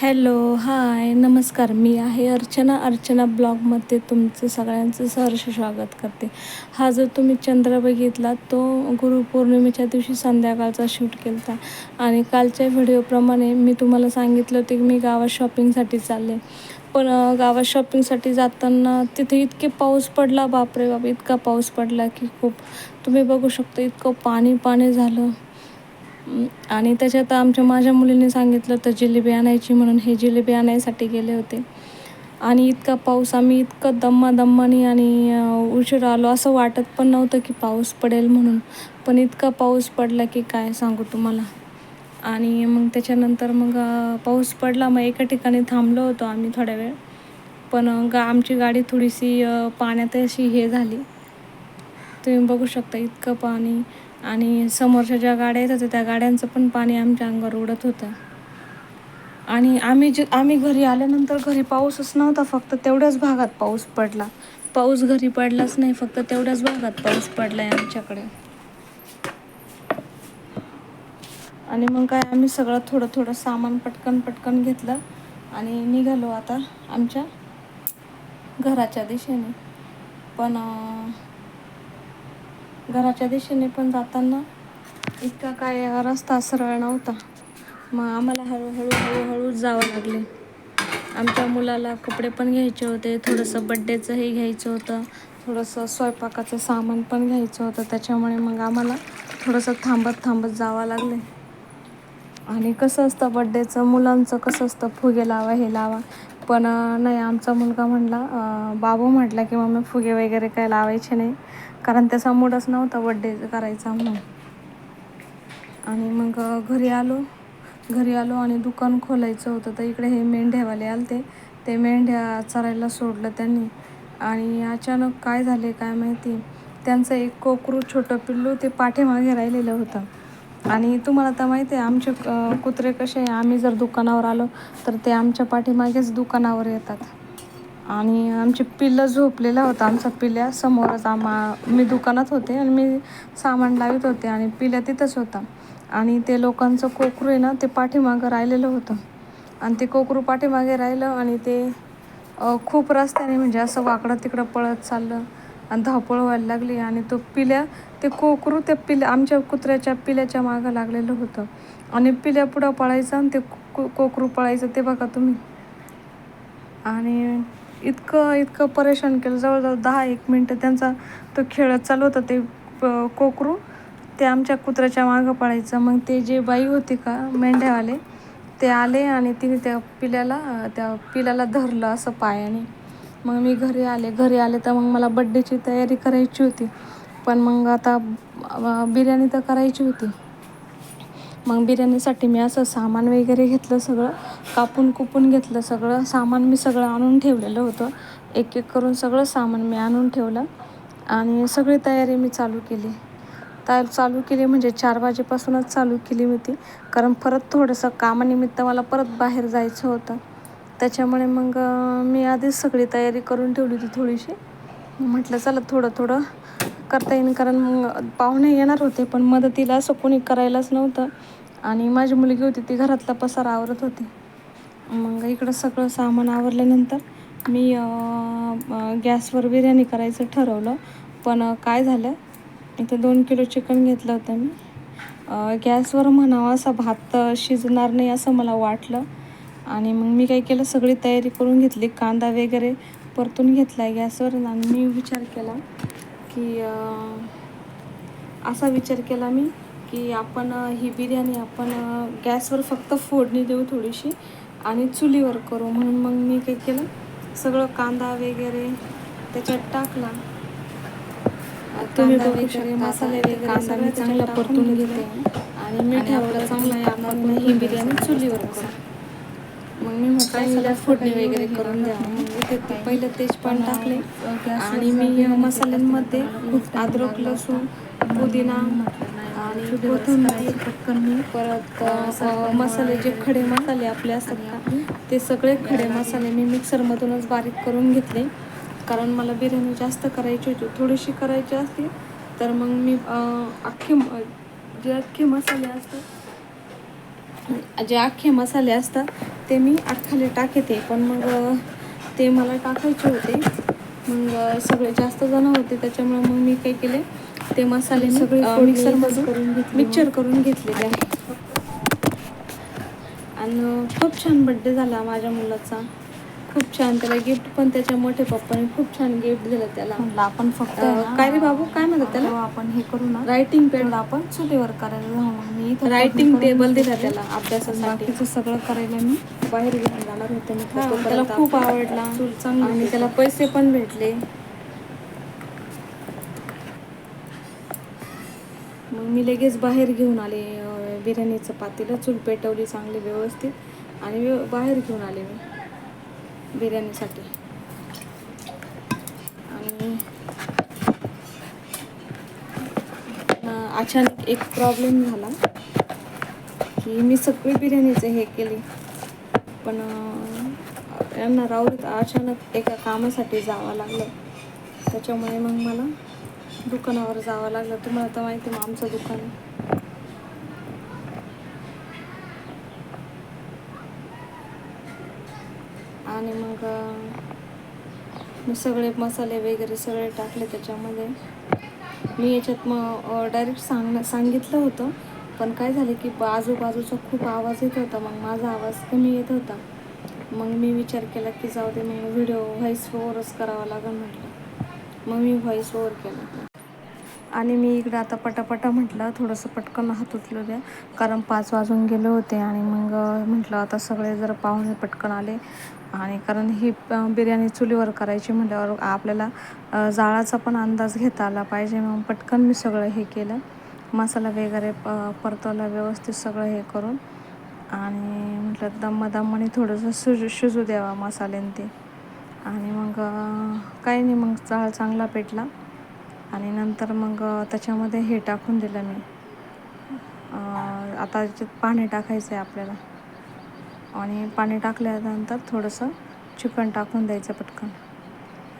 Hello hi नमस्कार. मी आहे अर्चना. अर्चना ब्लॉगमध्ये तुमचं सगळ्यांचं सहर्ष स्वागत करते. हा जो तुम्ही चंद्र बघितला तो गुरुपौर्णिमेच्या दिवशी संध्याकाळचा शूट केला होता आणि कालच्या व्हिडिओप्रमाणे मी तुम्हाला सांगितलं होतं की मी गावात शॉपिंगसाठी चालले. पण गावात शॉपिंगसाठी जाताना तिथे इतके पाऊस पडला बापरे बाप इतका पाऊस पडला की खूप. तुम्ही बघू शकता इतकं पाणी पाणी झालं. आणि त्याच्यात आमच्या माझ्या मुलीने सांगितलं तर जिलेबी आणायची म्हणून हे जिलेबी आणायसाठी गेले होते. आणि इतका पाऊस आम्ही इतकं दम्मा दम्मानी आणि उशीर आलो असं वाटत पण नव्हतं की पाऊस पडेल म्हणून. पण इतका पाऊस पडला की काय सांगू तुम्हाला? आणि मग त्याच्यानंतर मग पाऊस पडला मग एका ठिकाणी थांबलो होतो आम्ही थोड्या वेळ. पण गा आमची गाडी थोडीशी पाण्यात अशी हे झाली. तुम्ही बघू शकता इतकं पाणी आणि समोरच्या ज्या गाड्या येत होत्या त्या गाड्यांचं पण पाणी आमच्या अंगावर उडत होतं. आणि आम्ही जे आम्ही घरी आल्यानंतर घरी पाऊसच नव्हता फक्त तेवढ्याच भागात पाऊस पडला. पाऊस घरी पडलाच नाही फक्त तेवढ्याच भागात पाऊस पडला आहे आमच्याकडे. आणि मग काय आम्ही सगळं थोडं थोडं सामान पटकन पटकन घेतलं आणि निघालो आता आमच्या घराच्या दिशेने. पण घराच्या दिशेने पण जाताना इतका काय रस्ता सरळ नव्हता. मग आम्हाला हळूहळू हळूहळू जावं लागले. आमच्या मुलाला कपडे पण घ्यायचे होते थोडंसं बड्डेचं हे घ्यायचं होतं थोडंसं स्वयंपाकाचं सामान पण घ्यायचं होतं. त्याच्यामुळे मग आम्हाला थोडंसं थांबत थांबत जावं लागले. आणि कसं असतं बड्डेचं मुलांचं कसं असतं फुगे लावा हे लावा पण नाही आमचा मुलगा म्हणला बाबू म्हटला की मम्मी फुगे वगैरे काय लावायचे नाही कारण त्याचा मूडच नव्हता बड्डे करायचा म्हणून. आणि मग घरी आलो घरी आलो आणि दुकान खोलायचं होतं तर इकडे हे मेंढ्यावाले आलते. ते मेंढ्या चरायला सोडलं त्यांनी. आणि अचानक काय झाले काय माहिती त्यांचं एक कोकरू छोटं पिल्लू ते पाठीमागे राहिलेलं होतं. आणि तुम्हाला तर माहिती आहे आमचे कुत्रे कसे आहे आम्ही जर दुकानावर आलो तर ते आमच्या पाठीमागेच दुकानावर येतात. आणि आमचे पिल्लं झोपलेला होता आमचा पिल्या समोरच आम्हा मी दुकानात होते आणि मी सामान लावित होते आणि पिल्या तिथंच होता. आणि ते लोकांचं कोकरू आहे ना ते पाठीमागं राहिलेलं होतं. आणि ते कोकरू पाठीमागे राहिलं आणि ते खूप रस्त्याने म्हणजे असं वाकडं तिकडं पळत चाललं. आणि धावपळ व्हायला लागली आणि तो पिल्या ते कोकरू त्या पिल्या आमच्या कुत्र्याच्या पिल्याच्या मागं लागलेलं होतं. आणि पिल्या पुढं पळायचं आणि ते को- कोकरू पळायचं ते बघा तुम्ही. आणि इतकं इतकं परेशान केलं. जवळजवळ दहा एक मिनटं त्यांचा तो खेळत चालू होता ते प- कोकरू ते आमच्या कुत्र्याच्या मागं पळायचं. मग ते जे बाई होती का मेंढ्यावाले ते आले आणि तिने त्या पिल्याला त्या पिल्याला धरलं असं पायाने. मग मी घरी आले. घरी आले तर मग मला बड्डेची तयारी करायची होती. पण मग आता बिर्याणी तर करायची होती. मग बिर्याणीसाठी मी असं सामान वगैरे घेतलं सगळं. कापून कुपून घेतलं सगळं. सामान मी सगळं आणून ठेवलेलं होतं. एक एक करून सगळं सामान मी आणून ठेवलं. आणि सगळी तयारी मी चालू केली. तयार चालू केली म्हणजे चार वाजेपासूनच चालू केली होती कारण परत थोडंसं कामानिमित्त मला परत बाहेर जायचं होतं. त्याच्यामुळे मग मी आधीच सगळी तयारी करून ठेवली होती थोडीशी. म्हटलं चला थोडं थोडं करता येईल कारण मग पाहुणे येणार होते पण मदतीला असं कोणी करायलाच नव्हतं. आणि माझी मुलगी होती ती घरातला पसारा आवरत होती. मग इकडं सगळं सामान आवरल्यानंतर मी गॅसवर बिर्याणी करायचं ठरवलं. पण काय झालं इथं दोन किलो चिकन घेतलं होतं मी. गॅसवर म्हणावं असा भात शिजणार नाही असं मला वाटलं. आणि मग मी काय केलं सगळी तयारी करून घेतली कांदा वगैरे परतून घेतला आहे गॅसवर. आणि मी विचार केला की असा विचार केला मी की आपण ही बिर्याणी आपण गॅसवर फक्त फोडणी देऊ थोडीशी आणि चुलीवर करू. म्हणून मग मी काय केलं सगळं कांदा वगैरे त्याच्यात टाकला. तुम्ही बघू शकता मसाले वगैरे सगळं चांगला परतून घेते. आणि मीठ आपलं चांगलं आहे आपण ही बिर्याणी चुलीवर करू. मग मी म्हटलं फोडणी वगैरे करून द्या. मग ते पहिलं तेजपान टाकले आणि मी मसाल्यांमध्ये अद्रक लसूण पुदिना आणि कोथिंबीर परत मसाले जे खडे मसाले आपले असतात का ते सगळे खडे मसाले मी मिक्सरमधूनच बारीक करून घेतले. कारण मला बिर्याणी जास्त करायची होती थोडीशी करायची असती तर मग मी अख्खे जे अख्खे मसाले असतात जे अख्खे मसाले असतात ते मी आटखाली टाकते. पण मग ते मला टाकायचे होते. मग सगळे जास्त जण होते त्याच्यामुळे मग मी काय केले ते मसाले सगळी मिक्सरमधून मिक्सर करून घेतलेले. आहे आणि खूप छान बड्डे झाला माझ्या मुलाचा. खूप छान त्याला गिफ्ट पण त्याच्या मोठ्या पप्पाने खूप छान गिफ्ट दिलं त्याला. म्हणलं आपण फक्त आहे अं, ना, काय रे बाबू काय म्हणतात त्याला? आपण हे करू ना. रायटिंग पेड तेवढं आपण चुलीवर करायला जाऊ मग मी इथं रायटिंग करून टेबल दिला. त्याला अभ्यासासाठी. बाकीचं सगळं करायला मी बाहेर घेऊन जाणार होते मी हा, तोपर्यंत. त्याला खूप आवडला. चूल चांगली आणि. त्याला पैसे पण भेटले. मग मी लगेच बाहेर घेऊन आले अं, बिर्याणीचं पातेलं. चूल पेटवली चांगली व्यवस्थित. आणि व्यव- बाहेर घेऊन आले मी. बिर्याणीसाठी. आणि अचानक एक प्रॉब्लेम झाला की मी सगळी बिर्याणीचं हे केली. पण यांना राहुरीत अचानक एका कामासाठी जावं लागलं. त्याच्यामुळे मग मला दुकानावर जावं लागलं. तुम्हाला तर माहिती आहे मग आमचं दुकान आणि मग मी सगळे मसाले वगैरे सगळे टाकले त्याच्यामध्ये. मी याच्यात मग डायरेक्ट सांग सांगितलं होतं पण काय झालं की आजूबाजूचा खूप आवाज येत होता. मग माझा आवाज कमी येत होता. मग मी विचार केला की जाऊ दे मग व्हिडिओ व्हॉईस ओवरच करावा लागेल म्हटलं. मग मी व्हॉईस ओवर केला. आणि मी इकडं आता पटापटा म्हटलं थोडंसं पटकन हात उचलू द्या. कारण पाच वाजून गेले होते आणि मग म्हटलं आता सगळे जर पाहुणे पटकन आले. आणि कारण ही बिर्याणी चुलीवर करायची म्हटल्यावर आपल्याला जाळाचा पण अंदाज घेता आला पाहिजे. मग पटकन मी सगळं हे केलं. मसाला वगैरे प परतवला व्यवस्थित सगळं हे करून. आणि म्हटलं दम्मा दमाने थोडंसं शिजू शिजू द्यावा मसाल्याने ते. आणि मग काही नाही मग जाळ चांगला पेटला. आणि नंतर मग त्याच्यामध्ये हे टाकून दिलं मी. आता पाणी टाकायचं आहे आपल्याला. आणि पाणी टाकल्यानंतर थोडंसं चिकन टाकून द्यायचं पटकन.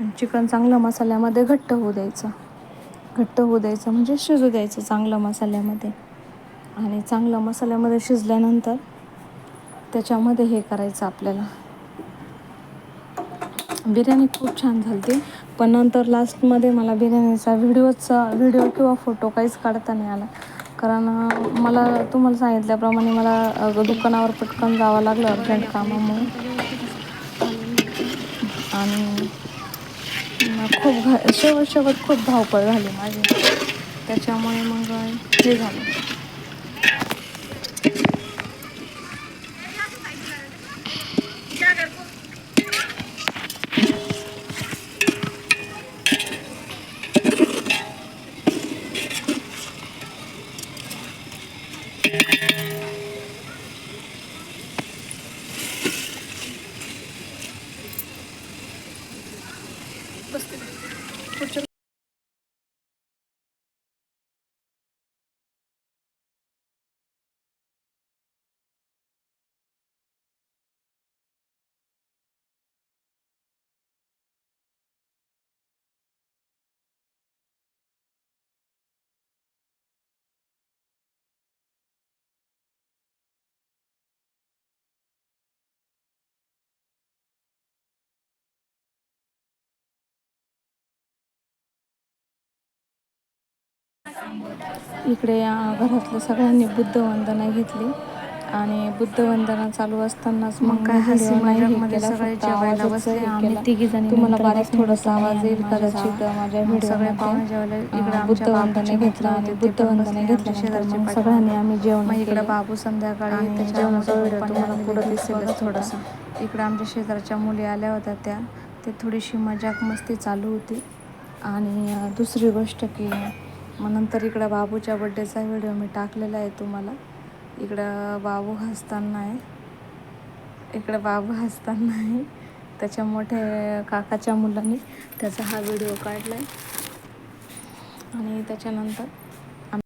आणि चिकन चांगलं मसाल्यामध्ये घट्ट होऊ द्यायचं. घट्ट होऊ द्यायचं म्हणजे शिजू द्यायचं चांगलं मसाल्यामध्ये. आणि चांगलं मसाल्यामध्ये शिजल्यानंतर त्याच्यामध्ये हे करायचं आपल्याला. बिर्याणी खूप छान झाली पण नंतर लास्टमध्ये मला बिर्याणीचा व्हिडिओचा व्हिडिओ किंवा फोटो काहीच काढता नाही आला. कारण मला तुम्हाला सांगितल्याप्रमाणे मला दुकानावर पटकन जावं लागलं अर्जंट कामामुळे. आणि मग खूप घा शेवट शेवट खूप धावपळ झाली माझी. त्याच्यामुळे मग हे झालं. इकडे घरातल्या सगळ्यांनी बुद्ध वंदना घेतली आणि बुद्ध वंदना चालू असतानाच मग काय हसी सगळे जेवायला बसले. आम्ही तुम्हाला बारीक थोडासा आवाज येईल कदाचित. माझ्या मग सगळे पाहुणे व्हिडिओमध्ये जेवायला इकडे अं, आमच्या बुद्ध वंदना बाबूचे घेतलं आणि होते, बुद्ध ते पण वंदना बसले घेतल्यानंतर आमच्या शेजारचे मग पाठीमागे. सगळ्यांनी आम्ही जेवण इकडे. बाबू संध्याकाळी त्याच्या व्हिडिओ तुम्हाला पुढं दिसेलच थोडासा. इकडे आमच्या शेजारच्या मुली आल्या होत्या त्या ते थोडीशी मजाक मस्ती चालू होती आणि दुसरी गोष्ट की मग नंतर इकडं बाबूच्या बड्डेचा व्हिडिओ मी टाकलेला आहे तुम्हाला. इकडं बाबू हसताना आहे. इकडं बाबू हसताना आहे. त्याच्या मोठ्या काकाच्या मुलांनी त्याचा हा व्हिडिओ काढला आहे आणि त्याच्यानंतर